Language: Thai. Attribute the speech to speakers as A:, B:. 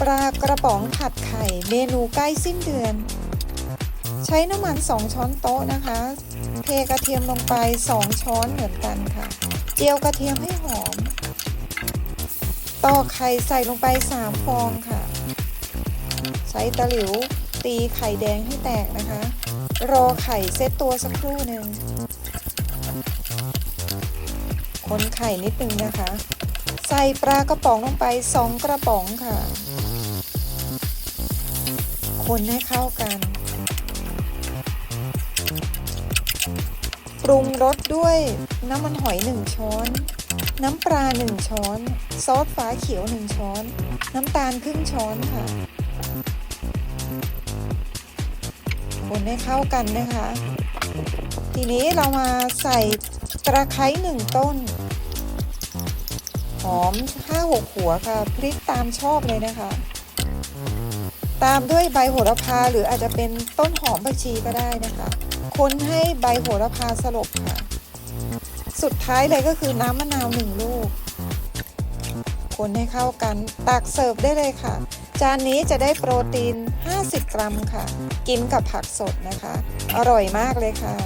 A: ปลากระป๋องผัดไข่ เมนูใกล้สิ้นเดือน ใช้น้ำมัน 2 ช้อนโต๊ะนะคะ เทกระเทียมลงไป 2 ช้อนเหมือนกันค่ะ เจียวกระเทียมให้หอมตอกไข่ใส่ลงไป 3 ฟองค่ะ ใช้ตะหลิวตีไข่แดงให้แตกนะคะ รอไข่เซตตัวสักครู่หนึ่งคนไข่นิดนึงนะคะ ใส่ปลากระป๋องลงไป 2 กระป๋องค่ะ คนให้เข้ากัน ปรุงรสด้วยน้ำมันหอย 1 ช้อน น้ำปลา 1 ช้อน ซอสฟ้าเขียว 1 ช้อน น้ำตาลครึ่งช้อนค่ะ คนให้เข้ากันนะคะ ทีนี้เรามาใส่ตะไคร้หนึ่งต้น หอม5-6หัวค่ะ พริกตามชอบเลยนะคะ ตามด้วยใบโหระพาหรืออาจจะเป็นต้นหอมผักชีก็ได้นะคะ คนให้ใบโหระพาสลบค่ะ สุดท้ายเลยก็คือน้ำมะนาวหนึ่งลูก คนให้เข้ากันตักเสิร์ฟได้เลยค่ะ จานนี้จะได้โปรตีน 50 กรัมค่ะ กินกับผักสดนะคะ อร่อยมากเลยค่ะ